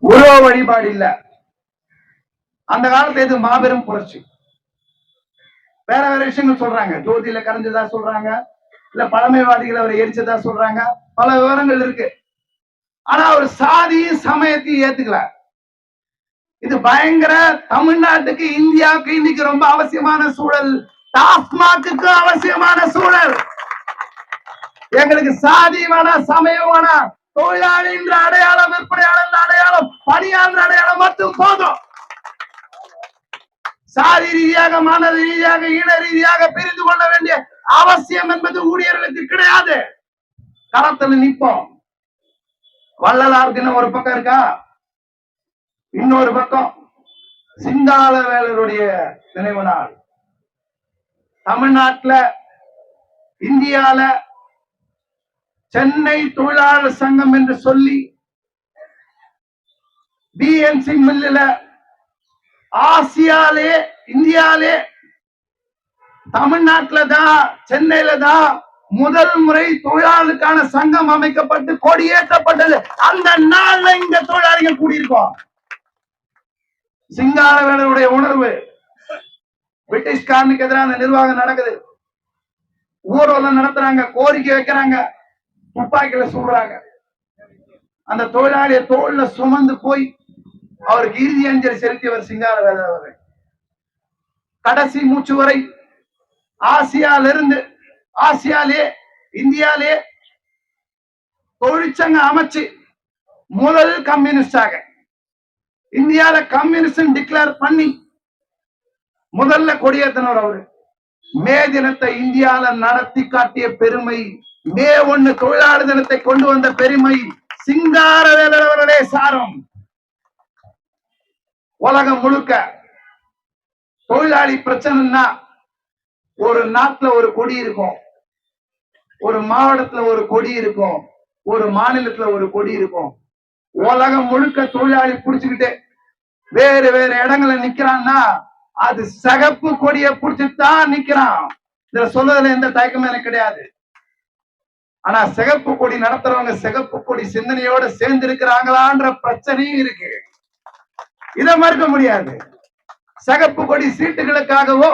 உருவ வழிபாடு இல்ல அந்த காலத்துல இது மாபெரும் புரட்சி. வேற வேற விஷயங்கள் சொல்றாங்க. ஜோதியில கரைஞ்சதா சொல்றாங்க. இல்ல பழமைவாதிகள் அவரை எரிச்சதா சொல்றாங்க. பல விவரங்கள் இருக்கு. ஆனா அவர் சாதியும் சமயத்தையும் ஏத்துக்கல. இது பயங்கர தமிழ்நாட்டுக்கு இந்தியாவுக்கு இன்னைக்கு ரொம்ப அவசியமான சூழல். டாஸ்மாக்கு அவசியமான சூழல். எங்களுக்கு சாதி வேணா சமயம் வேணாம். தொழிலாளி என்ற அடையாளம் விற்பனையாளர் என்ற அடையாளம் பணியாளர் அடையாளம் மட்டும் போதும். சாதி ரீதியாக மன ரீதியாக இன ரீதியாக பிரிந்து கொள்ள வேண்டிய அவசியம் என்பது ஊழியர்களுக்கு கிடையாது. களத்துல நிற்போம் வள்ளலார் தினம் ஒரு பக்கம் இருக்கா? இன்னொரு பக்கம். சிந்தாள வேலருடைய நினைவு நாள். தமிழ்நாட்டுல இந்தியால சென்னை தொழிலாளர் சங்கம் என்று சொல்லி பிஎன்சி மில்லுல ஆசியாலே இந்தியாலே தமிழ்நாட்டுல தான் சென்னையில தான் முதல் முறை தொழிலாளருக்கான சங்கம் அமைக்கப்பட்டு கொடியேற்றப்பட்டது. அந்த நாள்ல இந்த தொழிலாளிகள் கூடியிருக்கோம். சிங்காரவேலருடைய உணர்வு பிரிட்டிஷ்காரனுக்கு எதிராக அந்த நிர்வாகம் நடக்குது. ஊர்வலம் நடத்துறாங்க கோரிக்கை வைக்கிறாங்க. துப்பாக்கியில சுடுறாங்க. அந்த தொழிலாளியை தோல்ல சுமந்து போய் அவருக்கு இறுதி அஞ்சலி செலுத்தியவர் சிங்கார வேதவர் கடைசி மூச்சு வரை ஆசியால இருந்து ஆசியாலே இந்தியாலே தொழிற்சங்க அமைச்சு முதல் கம்யூனிஸ்டாக இந்தியால கம்யூனிஸ்ட் டிக்ளேர் பண்ணி முதல்ல கொடியேற்றினவர் அவரு. மே தினத்தை இந்தியால நடத்தி காட்டிய பெருமை மே ஒண்ணு தொழிலாளர் தினத்தை கொண்டு வந்த பெருமை சிங்காரவேலர் அவர்களே சாரம். உலகம் முழுக்க தொழிலாளி பிரச்சனைன்னா ஒரு நாட்டுல ஒரு கொடி இருக்கும். ஒரு மாவட்டத்துல ஒரு கொடி இருக்கும். ஒரு மாநிலத்துல ஒரு கொடி இருக்கும். உலகம் முழுக்க தொழிலாளி புடிச்சுக்கிட்டு வேறு வேறு இடங்கள்ல நிக்கிறான்னா அது சகப்பு கொடியை புடிச்சுதான் நிக்கிறான். இதுல சொல்றதுல எந்த தயக்கமும் எனக்கு கிடையாது. ஆனா சிகப்பு கொடி நடத்துறவங்க சிகப்பு கொடி சிந்தனையோட சேர்ந்து இருக்கிறாங்களான்ற பிரச்சனையும் இருக்கு. இதை மறுக்க முடியாது. சிகப்பு கொடி சீட்டுகளுக்காகவோ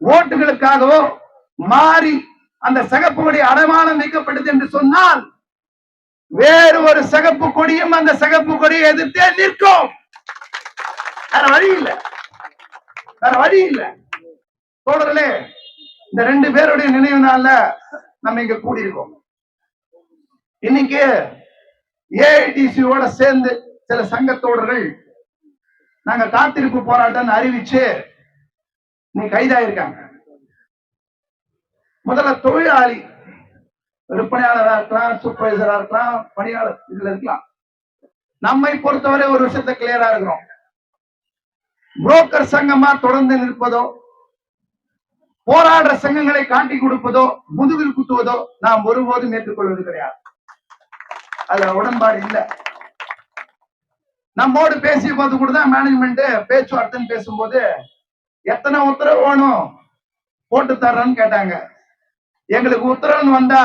ஓட்டுகளுக்காகவோ மாறி அந்த சிகப்பு கொடி அடமானம் வைக்கப்பட்டது என்று சொன்னால் வேறு ஒரு சிகப்பு கொடியும் அந்த சிகப்பு கொடியை எதிர்த்தே நிற்கும். வேற வழி இல்ல. வேற வழி இல்ல. தோழர்களே இந்த ரெண்டு பேருடைய நினைவு நாள்ல நம்ம இங்க கூடியிருக்கோம். இன்னைக்கு ஏஐடிசியோட சேர்ந்து சில சங்க தோழர்கள் நாங்க காத்திருப்பு போராட்டம் அறிவிச்சு நீ கைதாயிருக்காங்க. முதல்ல தொழிலாளி விற்பனையாளராக இருக்கலாம் சூப்பர்வைசரா இருக்கலாம் பணியாளர் இதுல இருக்கலாம். நம்மை பொறுத்தவரை ஒரு விஷயத்த கிளியரா இருக்கிறோம். புரோக்கர் சங்கமா தொடர்ந்து நிற்பதோ போராடுற சங்கங்களை காட்டி கொடுப்பதோ முதுகில் குத்துவதோ நாம் ஒருபோதும் ஏற்றுக்கொள்வது கிடையாது. அதுல உடன்பாடு இல்ல. நம்மோடு பேசிய போது கூட தான் மேனேஜ்மெண்ட் பேச்சுவார்த்தைன்னு பேசும்போது எத்தனை உத்தரவு வேணும் போட்டு தர்றேன்னு கேட்டாங்க. எங்களுக்கு உத்தரவுன்னு வந்தா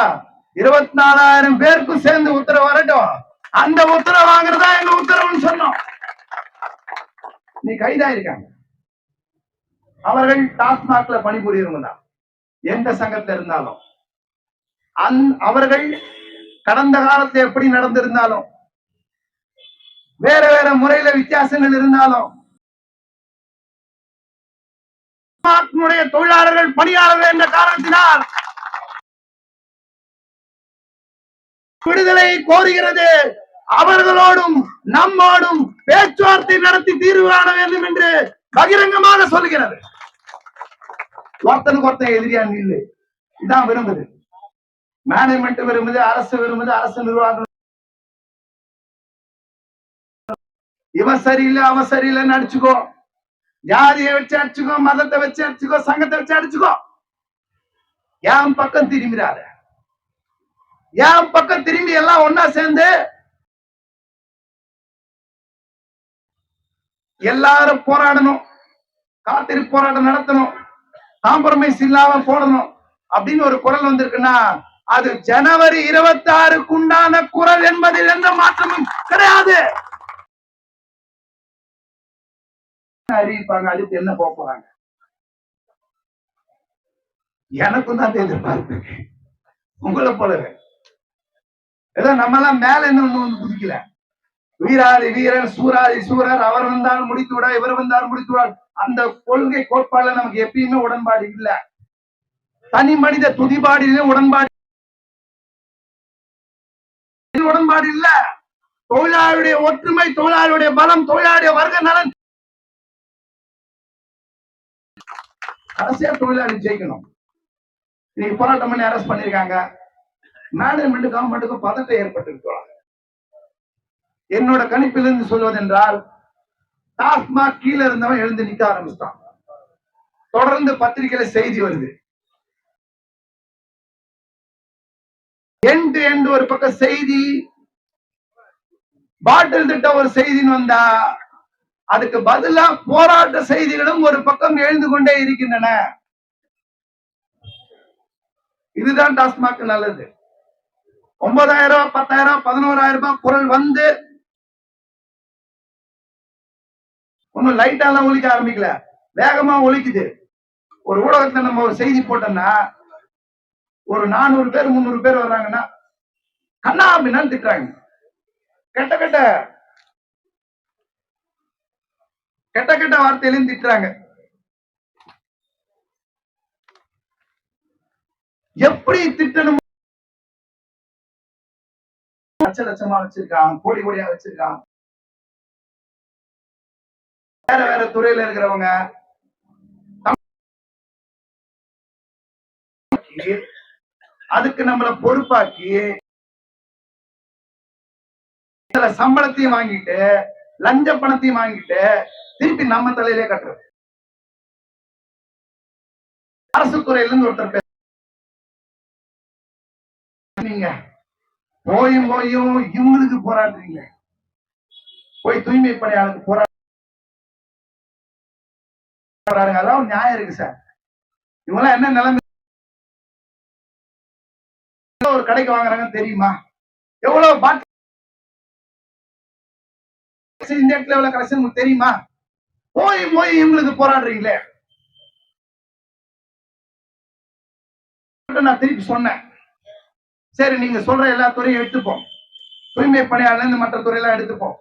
இருபத்தி நாலாயிரம் பேருக்கும் சேர்ந்து உத்தரவு வரட்டும். அந்த உத்தரவு வாங்குறதா எங்க உத்தரவுன்னு சொன்னோம். நீ கைதாயிருக்காங்க. அவர்கள் டாஸ்மாக்ல பணிபுரியவங்க தான். எந்த சங்கத்துல இருந்தாலும். அந் அவர்கள் கடந்த காலத்துல எப்படி நடந்திருந்தாலும் வேற வேற முறையில வித்தியாசங்கள் இருந்தாலும் தொழிலாளர்கள் பணியாளர்கள் என்ற காரணத்தினால் விடுதலை கோருகிறது. அவர்களோடும் நம்மோடும் பேச்சுவார்த்தை நடத்தி தீர்வு காண வேண்டும் என்று பகிரங்கமாக சொல்லுகிறது. ஒருத்தனுக்கு ஒருத்தன் எதிரியா இல்லை இதான் விரும்புது. மேனேஜ்மெண்ட் விரும்புது அரசு விரும்புது அரசு நிர்வாகம் இவன் சரியில்லை அவன் சரியில்லைன்னு அடிச்சுக்கோ. ஜாதியை வச்சு அடிச்சுக்கோ மதத்தை வச்சு அடிச்சுக்கோ சங்கத்தை வச்சு அடிச்சுக்கோ. என் பக்கம் திரும்பிடாரு என் பக்கம் திரும்பி எல்லாம் ஒன்னா சேர்ந்து எல்லாரும் போராடணும். காத்திரி போராட்டம் நடத்தணும். காம்ப்ரமைஸ் இல்லாம போடணும். அப்படின்னு ஒரு குரல் வந்திருக்குன்னா அது ஜனவரி இருபத்தி ஆறுக்கு உண்டான குரல் என்பதில் எந்த மாற்றமும் கிடையாது. அறிவிப்பாங்க அதுக்கு என்ன போக போறாங்க? எனக்கும் தான் எதிர்பார்ப்பு உங்களை போலவே. ஏதோ நம்ம எல்லாம் மேல என்ன வந்து குதிக்கல. வீராதி வீரர் சூராதி சூரர் அவர் வந்தால் முடித்து விட இவர் வந்தால் முடித்து விட அந்த கொள்கை கோட்பாடுல நமக்கு எப்பயுமே உடன்பாடு இல்ல. தனி மனித துதிபாடிலும் உடன்பாடு உடன்பாடு இல்ல. தொழிலாளருடைய ஒற்றுமை தொழிலாளருடைய பலம் தொழிலாளருடைய வர்க்க நலன். அரசியல் தொழிலாளி ஜெயிக்கணும். இன்னைக்கு போராட்டம் பண்ணி அரெஸ்ட் பண்ணிருக்காங்க. மேனேஜ்மெண்ட் கவர்மெண்ட்டுக்கும் பதட்டம் ஏற்பட்டிருக்கிறாங்க என்னோட கணிப்பிலிருந்து சொல்வதென்றால் டாஸ்மாக் கீழே இருந்தவன் எழுந்து நிக்க ஆரம்பிச்சிட்டான். தொடர்ந்து பத்திரிகையில செய்தி வருது. எண்டு என்று ஒரு பக்கம் செய்தி. பாட்டில் திட்ட ஒரு செய்தின்னு வந்தா அதுக்கு பதிலா போராட்ட செய்திகளும் ஒரு பக்கம் எழுந்து கொண்டே இருக்கின்றன. இதுதான் டாஸ்மாக் நல்லது. ஒன்பதாயிரம் ரூபாய் பத்தாயிரம் பதினோராயிரம் ரூபாய் குரல் வந்து ஒன்னும் லைட்டா எல்லாம் ஒழிக்க ஆரம்பிக்கல. வேகமா ஒழிக்குது ஒரு ஊடகத்துல நம்ம ஒரு செய்தி போட்டோம்னா ஒரு நானூறு பேர் முந்நூறு பேர் வர்றாங்கன்னா கண்ணா அப்படின்னா திட்டுறாங்க. கெட்ட கெட்ட கெட்ட கெட்ட வார்த்தையிலையும் திட்டுறாங்க. எப்படி திட்டணும்? லட்ச லட்சமா வச்சிருக்கான் கோடி கோடியா வச்சிருக்கான். வேற வேற துறையில இருக்கிறவங்க அதுக்கு நம்மள பொறுப்பாக்கி இதுல சம்பளத்தையும் வாங்கிட்டு லஞ்ச பணத்தையும் வாங்கிட்டு திருப்பி நம்ம தலையிலே கட்டுறது. அரசு துறையில இருந்து ஒருத்தர் நீங்க போயும் போயும் இவங்களுக்கு போராடுறீங்க. போய் தூய்மை பணியாளருக்கு போராடுறாங்க அதான் நியாயம் இருக்கு சார். இவங்கெல்லாம் என்ன நிலைமை ஒரு கடைக்கு வாங்குறாங்கன்னு தெரியுமா? எவ்வளவு பாட்டு இந்த இடத்துல எவ்வளவு கலெக்ஷன் உங்களுக்கு தெரியுமா? போய் போய் இவங்களுக்கு போராடுறீங்களே. நான் திருப்பி சொன்னேன். சரி நீங்க சொல்ற எல்லா துறையும் எடுத்துப்போம். தூய்மை பணியாளர் இருந்து மற்ற துறையெல்லாம் எடுத்துப்போம்.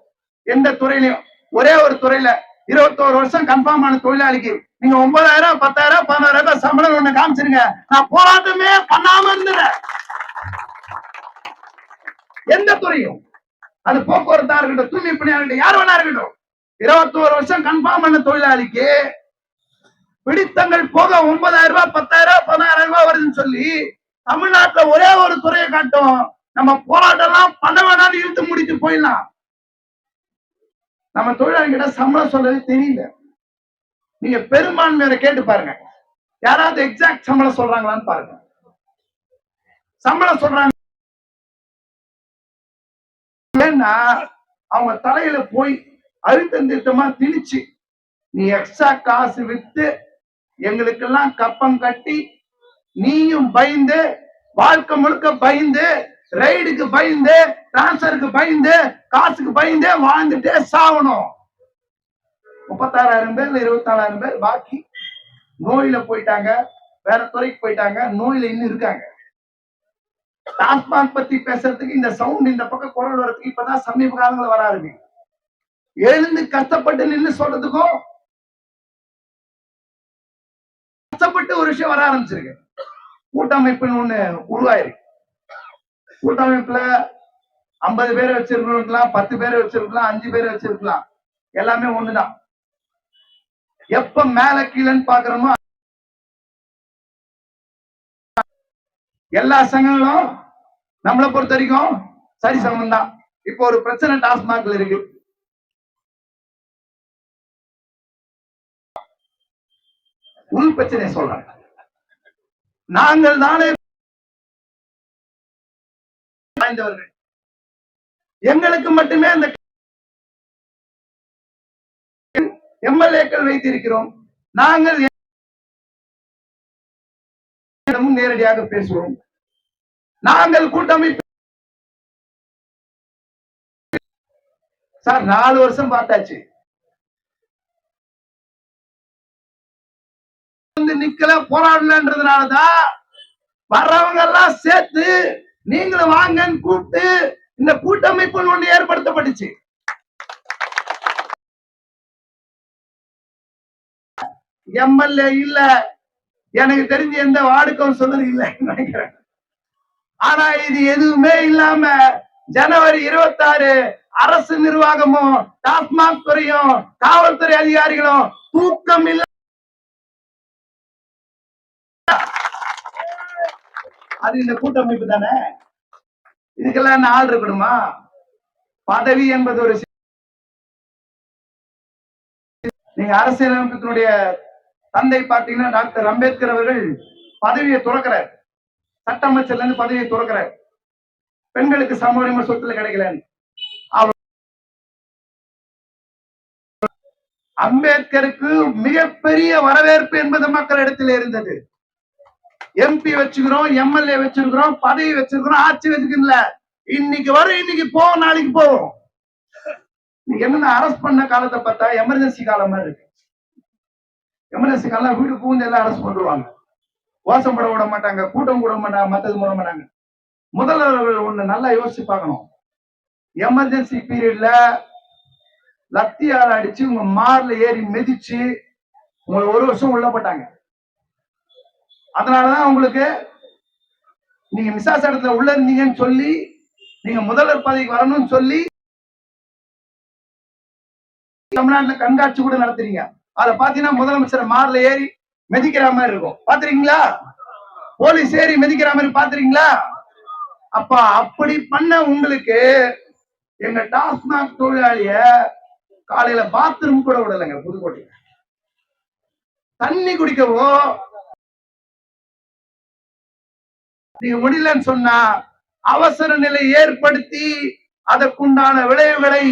எந்த துறையிலையும் ஒரே ஒரு துறையில இருபத்தோரு வருஷம் கன்ஃபார்ம் ஆன தொழிலாளிக்கு நீங்க ஒன்பதாயிரம் பத்தாயிரம் பதினாயிரம் ரூபாய் சம்பளம் ஒண்ணு காமிச்சிருங்க. நான் போராட்டமே பண்ணாம இருந்துறேன். எந்த துறையும்? அது போக்குவரத்தா இருக்கட்டும் தூய்மை பணியா இருக்கட்டும் யார் வேணா இருக்கட்டும். இருபத்தோரு வருஷம் கன்ஃபார்ம் பண்ண தொழிலாளிக்கு பிடித்தங்கள் போக ஒன்பதாயிரம் ரூபாய் பத்தாயிரம் ரூபாய் பதினாயிரம் ரூபாய் வருதுன்னு சொல்லி தமிழ்நாட்டுல ஒரே ஒரு துறையை காட்டும். நம்ம போராட்டம் எல்லாம் பண்ண வேணாம்னு இழுத்து முடித்து போயிடலாம். நம்ம தொழிலாளிகிட்ட சம்பளம் சொல்றது தெரியல. நீங்க பெரும்பான்மையரை கேட்டு பாருங்க. யாராவது எக்ஸாக்ட் சம்பளம் சொல்றாங்களான்னு பாருங்க. சம்பளம் சொல்றாங்க ஏன்னா அவங்க தலையில போய் அழுத்தம் திருத்தமா திணிச்சு நீ எக்ஸ்ட்ரா காசு வித்து எங்களுக்கெல்லாம் கப்பம் கட்டி நீயும் பயந்து வாழ்க்கை முழுக்க பயந்து ரைடுக்கு பயந்து டிரான்ஸ்பருக்கு பயந்து காசுக்கு பயந்து வாழ்ந்துட்டே சாவணும் முப்பத்தாறாயிரம் பேர் இருபத்தாறாயிரம் பேர் பாக்கி நோயில போயிட்டாங்க வேற துறைக்கு போயிட்டாங்க நோயில இன்னும் இருக்காங்க. டாஸ்மாக் பத்தி பேசுறதுக்கு இந்த சவுண்ட் இந்த பக்கம் குரல் வர்றதுக்கு இப்பதான் சமீப காலங்களில் வர ஆரம்பிக்கும் எழுந்து கஷ்டப்பட்டு நின்னு சொல்றதுக்கும் கஷ்டப்பட்டு ஒரு விஷயம் வர ஆரம்பிச்சிருக்கு. கூட்டமைப்புன்னு ஒண்ணு உருவாயிருக்கு. கூட்டமைப்புல ஐம்பது பேரை வச்சிருக்கலாம் பத்து பேரை வச்சிருக்கலாம் அஞ்சு பேரை வச்சிருக்கலாம் எல்லாமே ஒண்ணுதான். எப்ப மேல கீழன்னு பாக்குறோமோ எல்லா சங்கங்களும் நம்மளை பொறுத்த வரைக்கும் சரி சமம் தான் இப்போ ஒரு பிரச்சனை டாஸ்மாக்ல இருக்கு. உள் பிரச்சனை சொல்றாங்க நாங்கள் தானே வாய்ந்தவர்கள் எங்களுக்கு மட்டுமே அந்த எம்எல்ஏக்கள் வைத்திருக்கிறோம். நாங்கள் இடமும் நேரடியாக பேசுவோம் நாங்கள் கூட்டமைப்பு சார் நாலு வருஷம் பார்த்தாச்சு. நிக்கல போராடலன்றதுனாலதான் வர்றவங்க எல்லாம் சேர்த்து நீங்களும் வாங்கன்னு கூப்பிட்டு இந்த கூட்டமைப்பு ஒண்ணு ஏற்படுத்தப்பட்டுச்சு. எம்எல்ஏ இல்ல எனக்கு தெரிஞ்சு எந்த வார்டு கவுன்சிலர் இல்லைன்னு நினைக்கிறேன். ஆனா இது எதுவுமே இல்லாம ஜனவரி இருபத்தாறு அரசு நிர்வாகமும் டாஸ்மாக் துறையும் காவல்துறை அதிகாரிகளும் தூக்கம் இல்ல. அது இந்த கூட்டமைப்பு தானே? இதுக்கெல்லாம் என்ன ஆள் இருக்கணுமா? பதவி என்பது ஒரு நீங்க அரசியலமைப்பினுடைய தந்தை பார்த்தீங்கன்னா டாக்டர் அம்பேத்கர் அவர்கள் பதவியை துறக்கிறார். சட்ட அமைச்சர்ல இருந்து பதவியை துறக்கிறார். பெண்களுக்கு சம உரிமை சொத்துல கிடைக்கலன்னு அம்பேத்கருக்கு மிகப்பெரிய வரவேற்பு என்பது மக்களிடத்தில் இருந்தது. எம்பி வச்சுக்கிறோம் எம்எல்ஏ வச்சிருக்கிறோம் பதவி வச்சிருக்கிறோம் ஆட்சி வச்சுக்கல இன்னைக்கு வரும் இன்னைக்கு போவோம் நாளைக்கு போவோம். என்னன்னா அரஸ்ட் பண்ண காலத்தை பார்த்தா எமர்ஜென்சி காலம் மாதிரி இருக்கு. எமர்ஜென்சி எல்லாம் வீடு பூந்து எல்லாம் அரசு பண்ணுவாங்க வாசம் போட விட மாட்டாங்க கூட்டம் கூட மாட்டாங்க மத்தது போட மாட்டாங்க. முதல்வர்கள் ஒண்ணு நல்லா யோசிச்சு பார்க்கணும். எமர்ஜென்சி பீரியட்ல லத்தியால அடிச்சு உங்க மார்ல ஏறி மிதிச்சு உங்களை ஒரு வருஷம் உள்ள போட்டாங்க. அதனாலதான் உங்களுக்கு நீங்க மிசாஸ் இடத்துல உள்ள இருந்தீங்கன்னு சொல்லி நீங்க முதல்வர் பதவிக்கு வரணும்னு சொல்லி தமிழ்நாட்டுல கண்காட்சி கூட நடத்துறீங்க. அத பாத்தீங்கன்னா முதலமைச்சர் மார்ல ஏறி மிதிக்கிற மாதிரி இருக்கும். பாத்துறீங்களா? போலீஸ் ஏறி மிதிக்கிற மாதிரி பாத்துறீங்களா? அப்ப அப்படி பண்ண உங்களுக்கு எங்க டாஸ்மாக் தொழிலாளிய காலையில பாத்ரூம் கூட விடலைங்க புதுக்கோட்டையில. தண்ணி குடிக்கவோ நீங்க முடியலன்னு சொன்னா அவசர நிலை ஏற்படுத்தி அதற்குண்டான விளைவுகளை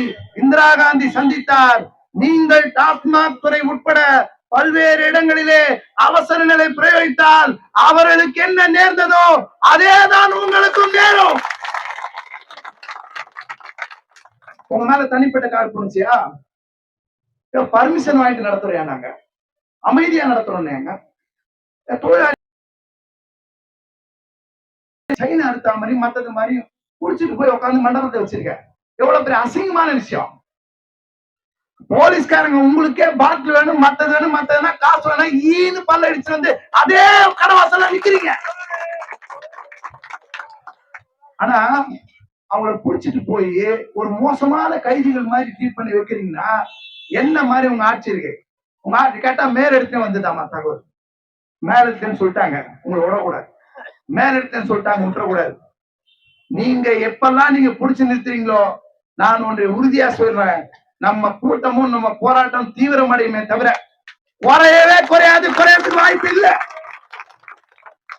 இந்திரா காந்தி சந்தித்தார். நீங்கள் டாஸ்மாக் துறை உட்பட பல்வேறு இடங்களிலே அவசர நிலை பிரயோகித்தால் அவர்களுக்கு என்ன நேர்ந்ததோ அதேதான் உங்களுக்கும் நேரும். உங்க மேல தனிப்பட்ட கார் புரிஞ்சியா? பர்மிஷன் வாங்கிட்டு நடத்துறையா நாங்க? அமைதியா நடத்துறோம் எங்க தொழிலாளி சைனா அடுத்த மாதிரி மத்தது மாதிரி குடிச்சிட்டு போய் உட்காந்து மண்டபத்தை வச்சிருக்க. எவ்வளவு பெரிய அசிங்கமான விஷயம். போலீஸ்காரங்க உங்களுக்கே பாட்டில் வேணும் மத்தது வேணும் மத்ததுனா காசு வேணும். ஈனு பல்ல அடிச்சு வந்து அதே கடவாசல நிக்கிறீங்க. ஆனா அவங்கள புடிச்சிட்டு போய் ஒரு மோசமான கைதிகள் மாதிரி ட்ரீட் பண்ணி வைக்கிறீங்கன்னா என்ன மாதிரி உங்க ஆட்சி இருக்கு? உங்க ஆட்சி கேட்டா மேலெடுத்து வந்துட்டாமா தகவல்? மேலெடுத்துன்னு சொல்லிட்டாங்க. உங்களை விடக்கூடாது. மேலெடுத்துன்னு சொல்லிட்டாங்க விட்டுறக்கூடாது. நீங்க எப்பெல்லாம் நீங்க புடிச்சு நிறுத்துறீங்களோ நான் ஒன்றை உறுதியா சொல்றேன். நம்ம கூட்டமும் நம்ம போராட்டம் தீவிரமடையுமே தவிர குறையவே குறையாது குறையறதுக்கு வாய்ப்பு இல்ல.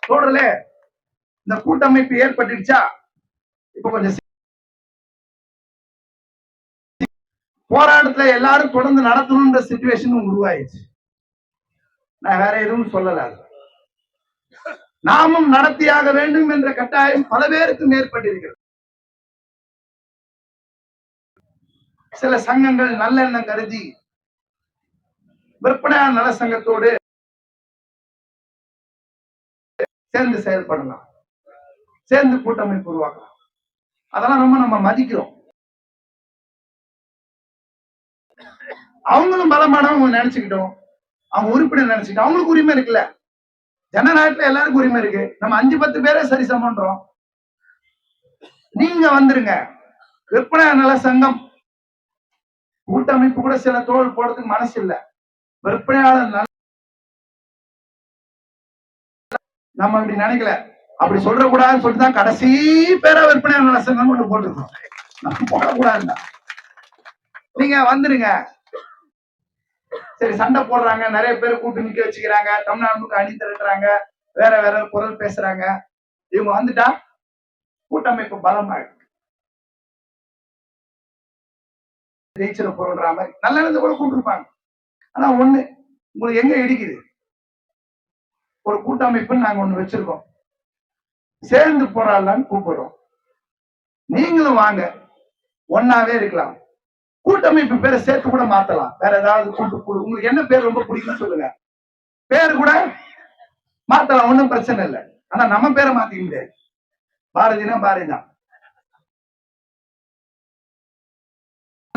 சொல்றல இந்த கூட்டமைப்பு ஏற்பட்டுடுச்சா? இப்ப கொஞ்சம் போராட்டத்துல எல்லாரும் தொடர்ந்து நடத்தணும்ன்ற சுச்சுவேஷன் உருவாயிடுச்சு. நான் வேற எதுவும் சொல்லல அது. நாமும் நடத்தியாக வேண்டும் என்ற கட்டாயம் பல பேருக்கு ஏற்பட்டிருக்கிறது சில சங்கங்கள் நல்லெண்ணம் கருதி விற்பனையாளர் நல சங்கத்தோடு சேர்ந்து செயல்படலாம். சேர்ந்து கூட்டமைப்பு உருவாக்கலாம். அதெல்லாம் ரொம்ப நம்ம மதிக்கிறோம். அவங்களும் பலமானவங்க நினைச்சுக்கிட்டோம். அவங்க உறுப்பினர் நினைச்சுக்கிட்டோம். அவங்களுக்கு உரிமை இருக்குல்ல? ஜனநாயகத்துல எல்லாருக்கும் உரிமை இருக்கு. நம்ம அஞ்சு பத்து பேரே சரி சமன்றோம். நீங்க வந்துருங்க. விற்பனை நல சங்கம் கூட்டமைப்பு கூட சில தோல் போடுறதுக்கு மனசு இல்ல விற்பனையாளர் நம்ம அப்படி நினைக்கல. அப்படி சொல்ற கூடாதுன்னு சொல்லிட்டு தான் கடைசி பேரா விற்பனையாளர் நல சங்கம் ஒண்ணு போட்டிருக்கோம். நம்ம போடக்கூடாதுன்னா நீங்க வந்துருங்க. சரி சண்டை போடுறாங்க. நிறைய பேர் கூட்டு நிக்க வச்சுக்கிறாங்க. தமிழ்நாடு முழுக்க அணி திரட்டுறாங்க. வேற வேற குரல் பேசுறாங்க. இவங்க வந்துட்டா கூட்டமைப்பு பலமாயிடும். ஜெயிச்சிட போறோன்ற மாதிரி நல்ல இடத்துல கூட கூப்பிட்டுருப்பாங்க ஆனா ஒண்ணு உங்களுக்கு எங்க இடிக்குது? ஒரு கூட்டமைப்புன்னு நாங்க ஒண்ணு வச்சிருக்கோம். சேர்ந்து போராடலான்னு கூப்பிடுறோம். நீங்களும் வாங்க ஒன்னாவே இருக்கலாம். கூட்டமைப்பு பேரை சேர்த்து கூட மாத்தலாம். வேற ஏதாவது கூட்டு குழு உங்களுக்கு என்ன பேர் ரொம்ப பிடிக்கும்னு சொல்லுங்க. பேர் கூட மாத்தலாம் ஒன்றும் பிரச்சனை இல்லை. ஆனா நம்ம பேரை மாத்திக்க முடியாது. பாரதினா பாரதி தான்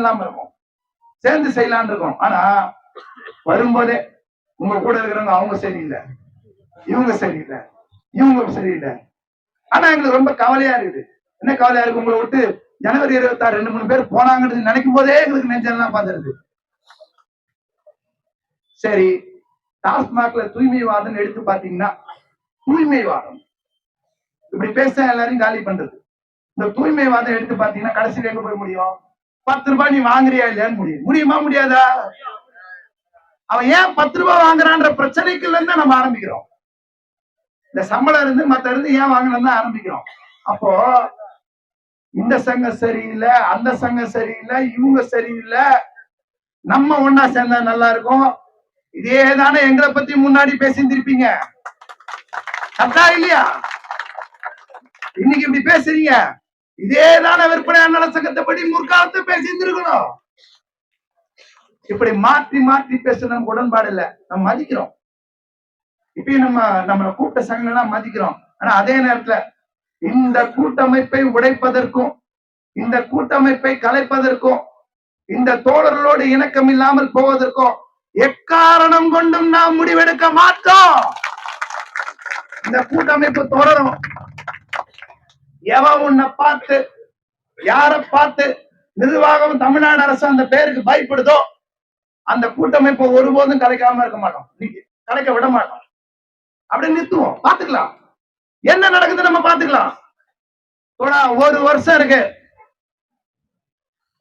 இல்லாம இருக்கும். சேர்ந்து செய்யலான் இருக்கும். ஆனா வரும்போதே உங்க கூட இருக்கிறவங்க அவங்க சரியில்லை. இவங்க சரியில்லை. இவங்க சரியில்லை. ஆனா எங்களுக்கு ரொம்ப கவலையா இருக்குது. என்ன கவலையா இருக்கு உங்களை விட்டு ஜனவரி இருபத்தாறு ரெண்டு மூணு பேர் போனாங்கன்னு நினைக்கும் போதே எங்களுக்கு நெஞ்செல்லாம் பாத்துருது சரி டாஸ்மாக்ல தூய்மைவாதம் எடுத்து பாத்தீங்கன்னா தூய்மைவாதம். இப்படி பேச எல்லாரையும் காலி பண்றது. இந்த தூய்மைவாதம் எடுத்து பாத்தீங்கன்னா கடைசியில எங்க போய் முடியும்? பத்து ரூபாய் நீ வாங்குறியா இல்லையான்னு முடியும். முடியுமா முடியாதா? அவன் ஏன் பத்து ரூபாய் வாங்குறான்ற பிரச்சனைக்குள்ள இருந்து நம்ம ஆரம்பிக்கிறோம். இந்த சம்பளம் இருந்து மத்த இருந்து ஏன் வாங்கணும் தான் ஆரம்பிக்கிறோம். அப்போ இந்த சங்கம் சரியில்லை அந்த சங்கம் சரியில்லை இவங்க சரியில்லை நம்ம ஒன்னா சேர்ந்தா நல்லா இருக்கும். இதே தானே எங்களை பத்தி முன்னாடி பேசியிருந்திருப்பீங்க. கரெக்டா இல்லையா? இன்னைக்கு இப்படி பேசுறீங்க. இதே தானே விற்பனை நடசங்கத்த படி முற்காலத்தை பேசியிருந்திருக்கணும். இப்படி மாற்றி மாற்றி பேசணும் உடன்பாடு இல்ல. நம்ம மதிக்கிறோம். இப்பயும் நம்ம நம்ம கூட்ட சங்கம்லாம் மதிக்கிறோம். ஆனா அதே நேரத்துல இந்த கூட்டமைப்பை உடைப்பதற்கும் இந்த கூட்டமைப்பை கலைப்பதற்கும் இந்த தோழர்களோடு இணக்கம் இல்லாமல் போவதற்கும் எக்காரணம் கொண்டும் நாம் முடிவெடுக்க மாட்டோம். இந்த கூட்டமைப்பு தொடரும். எவன் உன்னை பார்த்து யார பார்த்து நிர்வாகம் தமிழ்நாடு அரசு அந்த பேருக்கு பயப்படுதோ அந்த கூட்டமைப்பு ஒருபோதும் கலைக்காம இருக்க மாட்டோம். இன்னைக்கு கலைக்க விட மாட்டோம். அப்படியே நிறுத்துவோம். பாத்துக்கலாம் என்ன நடக்குது நம்ம பாத்துக்கலாம் ஒரு வருஷம் இருக்கு.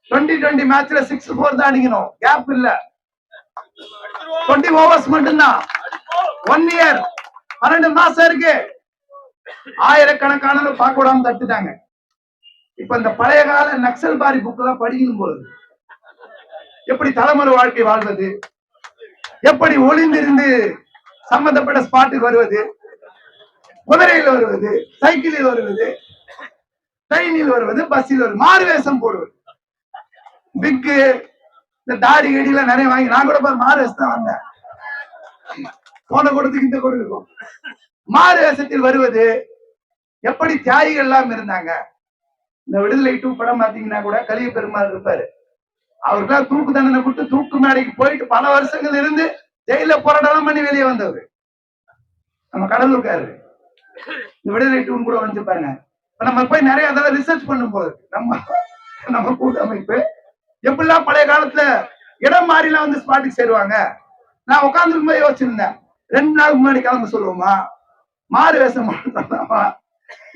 டுவெண்ட்டி டுவெண்ட்டி மேட்ச்ல சிக்ஸ் ஃபோர் தான் அடிக்கணும். கேப் இல்ல. டுவெண்ட்டி ஓவர்ஸ் மட்டும்தான். ஒன் இயர் பன்னெண்டு மாசம் இருக்கு. ஆயிரக்கணக்கானவங்க பார்க்க விடாம தட்டுட்டாங்க. இப்ப இந்த பழைய கால நக்சல் பாரி புக்கு எல்லாம் படிக்கணும் போது எப்படி தலைமுறை வாழ்க்கை வாழ்வது? எப்படி ஒளிந்திருந்து சம்பந்தப்பட்ட ஸ்பாட்டுக்கு வருவது? குதிரையில் வருவது? சைக்கிளில் வருவது? ட்ரெயினில் வருவது? பஸ்ஸில் வருவது? மாறு வேஷம் போடுவது பிக்கு இந்த தாடி கடியில நிறைய வாங்கி நான் கூட பாரு மாறு வேஷம் தான் வந்தேன். போன கொடுத்துக்கு இந்த கொடுக்கும் மாறு வேஷத்தில் வருவது எப்படி தியாகிகள் எல்லாம் இருந்தாங்க? இந்த விடுதலை டூ படம் பாத்தீங்கன்னா கூட கலிய பெருமாள் இருப்பாரு. அவருக்கெல்லாம் தூக்கு தண்டனை கொடுத்து தூக்கு மேடைக்கு போயிட்டு பல வருஷங்கள் இருந்து ஜெயில போராட்டம் பண்ணி வெளியே வந்தவர். நம்ம கடலூர்காரு இந்த விடுதலை டூன் கூட வந்து பாருங்க. இப்ப நம்ம போய் நிறைய அதெல்லாம் ரிசர்ச் பண்ணும் போது நம்ம நம்ம கூட்டமைப்பு எப்படிலாம் பழைய காலத்துல இடம் மாறிலாம் வந்து ஸ்பாட்டுக்கு சேருவாங்க? நான் உட்காந்துருக்கும் போது யோசிச்சிருந்தேன். ரெண்டு நாளுக்கு முன்னாடி கிளம்ப சொல்லுவோமா? மாறு வேஷம்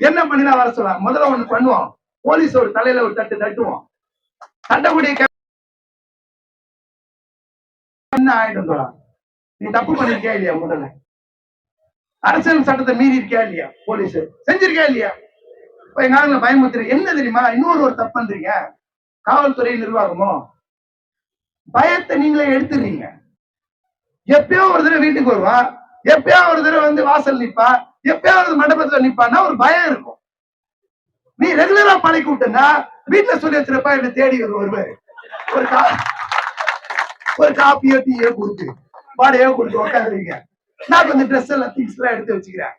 என்ன பண்ணினா வர சொல்லலாம் முதல்ல ஒண்ணு பண்ணுவோம். போலீஸ் ஒரு தலையில ஒரு தட்டு தட்டுவோம். தட்டக்கூடிய என்ன ஆயிடும் நீ தப்பு பண்ணிருக்கியா இல்லையா முதல்ல? அரசியல் சட்டத்தை மீறி இருக்கியா இல்லையா போலீஸ்? செஞ்சிருக்கியா இல்லையா? இப்ப எங்க ஆளுங்களை பயமுறுத்துற என்ன தெரியுமா? இன்னொரு ஒரு தப்பு பண்றீங்க. காவல்துறை நிர்வாகமோ? பயத்தை நீங்களே எடுத்துடுறீங்க. எப்பயோ ஒரு தடவை வீட்டுக்கு வருவா. எப்பயோ ஒரு தடவை வந்து வாசல் நிற்பா எப்பயாவது மண்டபத்துல நிப்பான்னா ஒரு பயம் இருக்கும். நீ ரெகுலரா பழக்கி விட்டனா வீட்டுல சொல்லி வச்சிருப்பா என்ன தேடி வருவாரு. ஒரு கா ஒரு காப்பியோ டீயோ கொடுத்து வாடையோ கொடுத்து உட்காந்துருங்க நான் கொஞ்சம் ட்ரெஸ் எல்லாம் திங்ஸ் எல்லாம் எடுத்து வச்சுக்கிறேன்.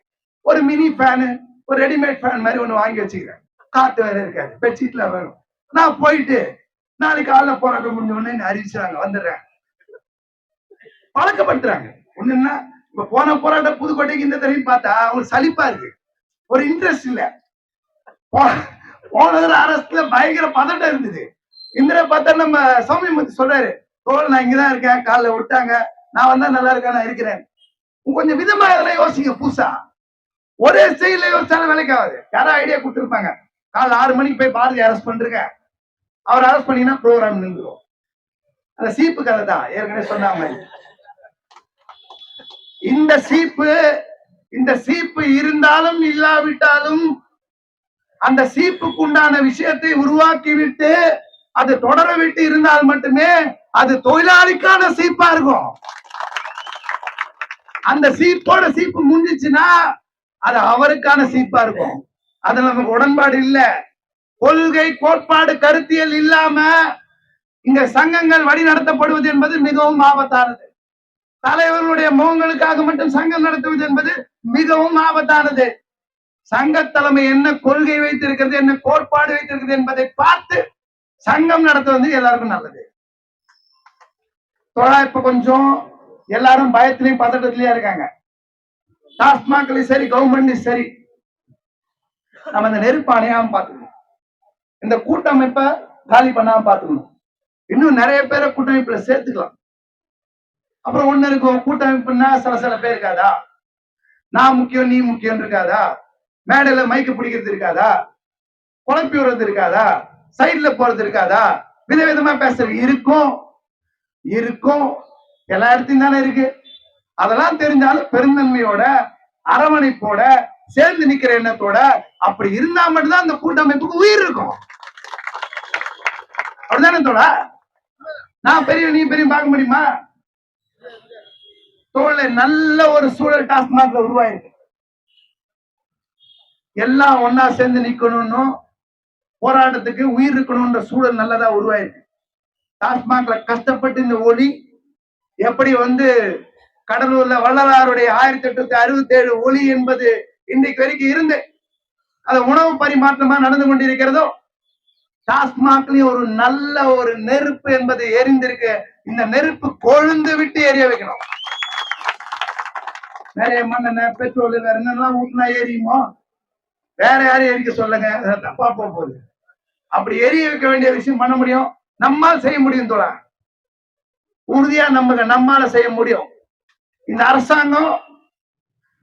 ஒரு மினி ஃபேனு ஒரு ரெடிமேட் ஃபேன் மாதிரி ஒன்று வாங்கி வச்சுக்கிறேன். காத்து வேற இருக்காது பெட்ஷீட்ல வரும் நான் போயிட்டு நாளைக்கு காலைல போராட்டம் முடிஞ்ச உடனே அறிவிச்சாங்க வந்துடுறேன். பழக்கப்படுத்துறாங்க. ஒண்ணுன்னா இப்ப போன போராட்டம் புதுக்கோட்டைக்கு இந்த தடவை பார்த்தா அவங்களுக்கு சலிப்பா இருக்கு. ஒரு இன்ட்ரெஸ்ட் இல்ல. போன அரசுல பயங்கர பதட்டம் இருந்தது. இந்த பார்த்தா நம்ம சௌமியமூர்த்தி சொல்றாரு தோல் நான் இங்கதான் இருக்கேன் காலைல விட்டாங்க நான் வந்தா நல்லா இருக்கேன் நான் இருக்கிறேன். கொஞ்சம் விதமா இதெல்லாம் யோசிங்க புதுசா. ஒரே ஸ்டைல யோசிச்சாலும் வேலைக்கு ஆகாது. யாரோ ஐடியா கொடுத்துருப்பாங்க. காலைல ஆறு மணிக்கு போய் பாரதி அரெஸ்ட் பண்றீங்க. அவர் அரெஸ்ட் பண்ணீங்கன்னா ப்ரோக்ராம் நின்றுடும். அந்த சீப்பு கதை தான் ஏற்கனவே சொன்ன மாதிரி இந்த சீப்பு இந்த சீப்பு இருந்தாலும் இல்லாவிட்டாலும் அந்த சீப்புக்கு உண்டான விஷயத்தை உருவாக்கி விட்டு அது தொடர விட்டு இருந்தால் மட்டுமே அது தொழிலாளிக்கான சீப்பா இருக்கும். அந்த சீப்போட சீப்பு முடிஞ்சிச்சுன்னா அது அவருக்கான சீப்பா இருக்கும். அது நமக்கு உடன்பாடு இல்ல. கொள்கை கோட்பாடு கருத்தியல் இல்லாம இங்க சங்கங்கள் வழி நடத்தப்படுவது என்பது மிகவும் ஆபத்தானது. தலைவர்களுடைய முகங்களுக்காக மட்டும் சங்கம் நடத்துவது என்பது மிகவும் ஆபத்தானது. சங்க தலைமை என்ன கொள்கை வைத்திருக்கிறது என்ன கோட்பாடு வைத்திருக்கிறது என்பதை பார்த்து சங்கம் நடத்துவது எல்லாருக்கும் நல்லது. தொழா இப்ப கொஞ்சம் எல்லாரும் பயத்திலையும் பதட்டத்திலயும் இருக்காங்க. டாஸ்மாக்லயும் சரி கவர்மெண்ட்லயும் சரி. நம்ம இந்த நெருப்பு அணையாம பாத்துக்கணும் இந்த கூட்டமைப்பை காலி பண்ணாம பாத்துக்கணும் இன்னும் நிறைய பேரை கூட்டமைப்புல சேர்த்துக்கலாம். அப்புறம் ஒண்ணு இருக்கும் கூட்டமைப்புன்னா சில சில பேர் இருக்காதா? நான் முக்கியம் நீ முக்கியம் இருக்காதா? மேடையில மைக்கு பிடிக்கிறது இருக்காதா? குழப்பி விடுறது இருக்காதா? சைடுல போறது இருக்காதா? விதவிதமா பேசுறது இருக்கும். இருக்கும். எல்லா இடத்தையும் தானே இருக்கு. அதெல்லாம் தெரிஞ்சாலும் பெருந்தன்மையோட அரவணைப்போட சேர்ந்து நிக்கிற எண்ணத்தோட அப்படி இருந்தா மட்டும்தான் அந்த கூட்டமைப்புக்கு உயிர் இருக்கும். அப்படிதானே தோழா? நான் பெரிய நீ பெரிய பார்க்க முடியுமா? தோழ நல்ல ஒரு சூழல் டாஸ்மாக்ல உருவாயிருக்கு. எல்லாம் ஒன்னா சேர்ந்து நிக்கணும்னு போராட்டத்துக்கு உயிர் இருக்கணும்ன்ற சூழல் நல்லதா உருவாயிருக்கு. டாஸ்மாக்ல கஷ்டப்பட்டு இந்த ஒளி எப்படி வந்து கடலூர்ல வள்ளலாருடைய ஆயிரத்தி எட்நூத்தி அறுபத்தி ஏழு ஒளி என்பது இன்றைக்கு வரைக்கும் இருந்து அது உணவு பரிமாற்றமா நடந்து கொண்டிருக்கிறதோ டாஸ்மாக்லயும் ஒரு நல்ல ஒரு நெருப்பு என்பது எரிந்திருக்கு. இந்த நெருப்பு கொழுந்து விட்டு எரிய வைக்கணும். நிறைய மண்ணெண்ணெய் பெட்ரோல் வேற என்னெல்லாம் ஊட்டினா எரியுமோ? வேற யாரையும் எரிக்க சொல்லுங்க? தப்பா போக போகுது. அப்படி எரிய வைக்க வேண்டிய விஷயம் பண்ண முடியும். நம்மால் செய்ய முடியும் தோழா. உறுதியா நம்புங்க நம்மால செய்ய முடியும். இந்த அரசாங்கம்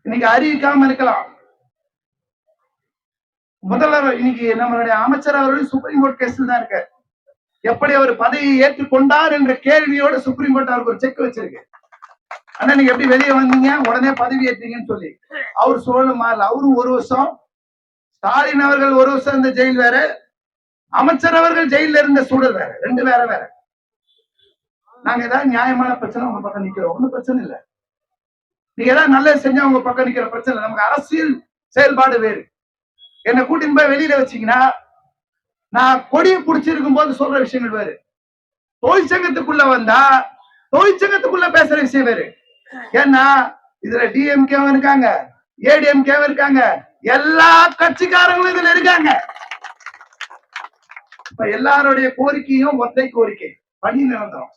இன்னைக்கு அறிவிக்காம இருக்கலாம். முதல்வர் இன்னைக்கு நம்மளுடைய அமைச்சர் அவர்கள் சுப்ரீம் கோர்ட் கேஸ்ல தான் இருக்காரு. எப்படி அவர் பதவியை ஏற்றுக்கொண்டார் என்ற கேள்வியோட சுப்ரீம் கோர்ட் அவருக்கு ஒரு செக் வச்சிருக்கு. ஆனா நீங்க எப்படி வெளியே வந்தீங்க? உடனே பதவி ஏற்றீங்கன்னு சொல்லி. அவர் சூழலும் மாறல. அவரும் ஒரு வருஷம் ஸ்டாலின் அவர்கள் ஒரு வருஷம் இருந்த ஜெயில் வேற. அமைச்சர் அவர்கள் ஜெயில இருந்த சூழல் வேற. ரெண்டு வேற வேற. நாங்க ஏதாவது நியாயமான பிரச்சனை உங்க பக்கம் நிக்கிறோம். ஒண்ணும் பிரச்சனை இல்ல. நீங்க ஏதாவது நல்லது செஞ்சா உங்க பக்கம் நிக்கிற பிரச்சனை நமக்கு அரசியல் செயல்பாடு வேறு. என்னை கூட்டின்னு போய் வெளியில வச்சீங்கன்னா நான் கொடியை பிடிச்சிருக்கும் போது சொல்ற விஷயங்கள் வேறு. தொழிற்சங்கத்துக்குள்ள வந்தா தொழிற்சங்கத்துக்குள்ள பேசுற விஷயம் வேறு. ஏன்னா இதுல டிஎம்கேவும் இருக்காங்க ஏடிஎம்கேவும் இருக்காங்க. எல்லா கட்சிக்காரங்களும் இதுல இருக்காங்க. இப்ப எல்லாருடைய கோரிக்கையும் ஒற்றை கோரிக்கை. பணி நிரந்தரம்.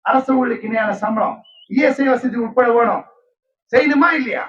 அரசு ஊழியருக்கு இணையான சம்பளம். இஎஸ்ஐ வசதி உட்பட வேணும். செய்யணுமா இல்லையா?